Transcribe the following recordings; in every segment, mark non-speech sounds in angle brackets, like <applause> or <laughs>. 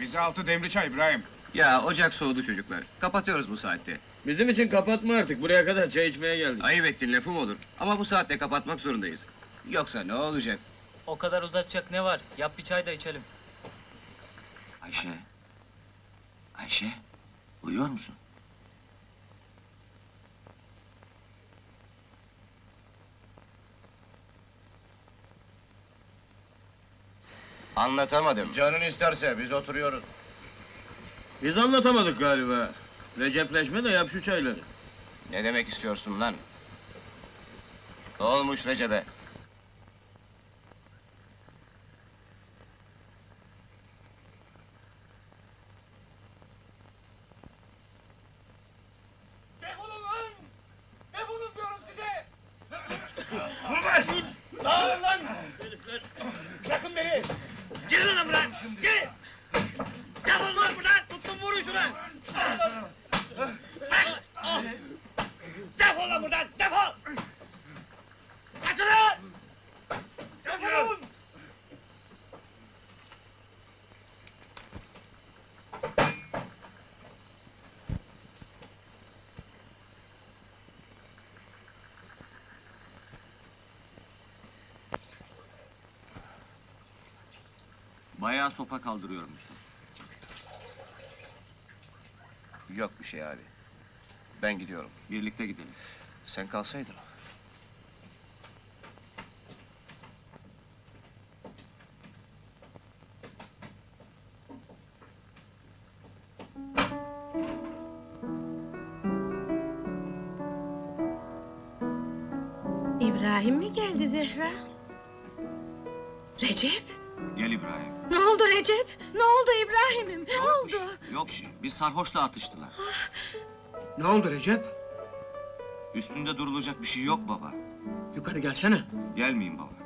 Bize altı demli çay İbrahim. Ya ocak soğudu çocuklar. Kapatıyoruz bu saatte. Bizim için kapatma artık. Buraya kadar çay içmeye geldik. Ayıp ettin lafım olur. Ama bu saatte kapatmak zorundayız. Yoksa ne olacak? O kadar uzatacak ne var? Yap bir çay da içelim. Ayşe. Ayşe. Uyuyor musun? Anlatamadım. Canın isterse biz oturuyoruz. Biz anlatamadık galiba. Recepleşme de yap şu çayları. Ne demek istiyorsun lan? Ne olmuş Recep'e? Defol buradan! Defol! Lan! Defolun! Bayağı sopa kaldırıyormuşsun. Yok bir şey abi. Ben gidiyorum. Birlikte gidelim. Sen kalsaydın. İbrahim mi geldi Zehra? Recep? Gel İbrahim. Ne oldu Recep? Ne oldu İbrahim'im? Ne oldu? Yok şey. Bir sarhoşla atıştılar. Ne oldu Recep? Üstünde durulacak bir şey yok baba. Yukarı gelsene. Gelmeyin baba.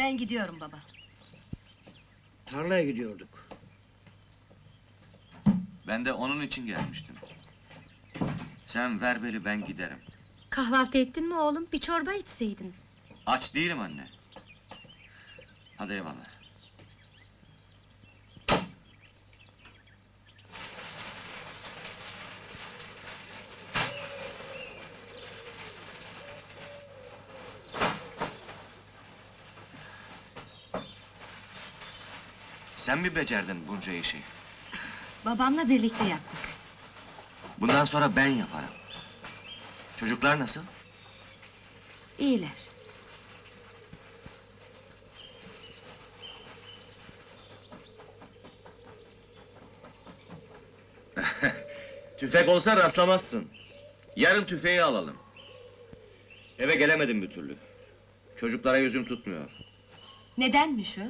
Ben gidiyorum baba. Tarlaya gidiyorduk. Ben de onun için gelmiştim. Sen ver beni ben giderim. Kahvaltı ettin mi oğlum? Bir çorba içseydin. Aç değilim anne. Hadi eyvallah. Sen mi becerdin bunca işi? Babamla birlikte yaptık. Bundan sonra ben yaparım. Çocuklar nasıl? İyiler. <laughs> Tüfek olsa rastlamazsın. Yarın tüfeği alalım. Eve gelemedim bir türlü. Çocuklara yüzüm tutmuyor. Nedenmiş o?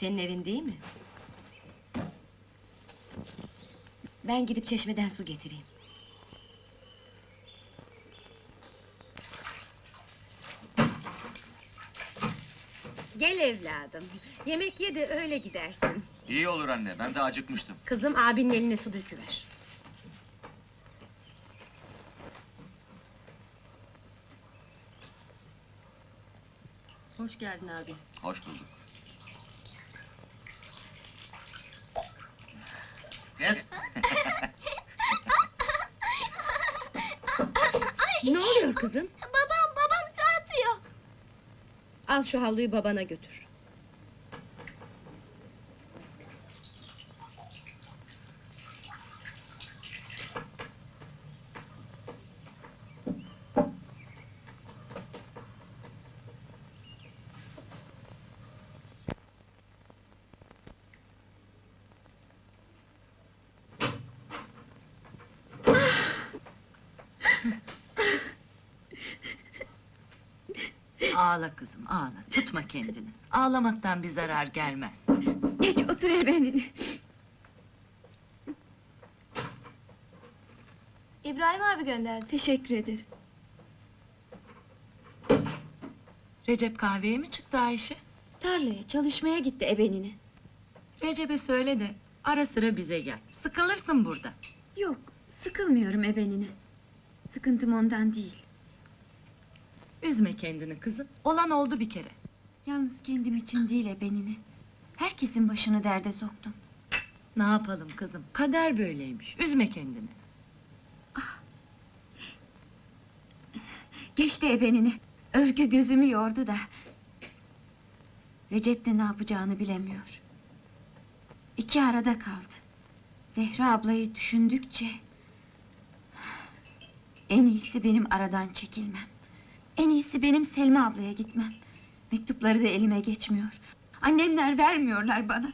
Senin evin değil mi? Ben gidip çeşmeden su getireyim. Gel evladım. Yemek ye de öyle gidersin. İyi olur anne, ben de acıkmıştım. Kızım abinin eline su döküver. Hoş geldin abi. Hoş bulduk. Kızım? Babam, babam su atıyor. Al şu havluyu babana götür. Ağla kızım, ağla. Tutma kendini. Ağlamaktan bir zarar gelmez. Geç otur efendim. İbrahim abi gönderdi. Teşekkür ederim. Recep kahveye mi çıktı Ayşe? Tarlaya çalışmaya gitti ebenine. Recep'e söyle de ara sıra bize gel. Sıkılırsın burada. Yok, sıkılmıyorum ebenine. Sıkıntım ondan değil. Üzme kendini kızım. Olan oldu bir kere. Yalnız kendim için değil ebenine. Herkesin başını derde soktum. Ne yapalım kızım? Kader böyleymiş. Üzme kendini. Geçti ebenine. Örgü gözümü yordu da. Recep de ne yapacağını bilemiyor. İki arada kaldı. Zehra ablayı düşündükçe... En iyisi benim aradan çekilmem. En iyisi benim Selma ablaya gitmem. Mektupları da elime geçmiyor. Annemler vermiyorlar bana.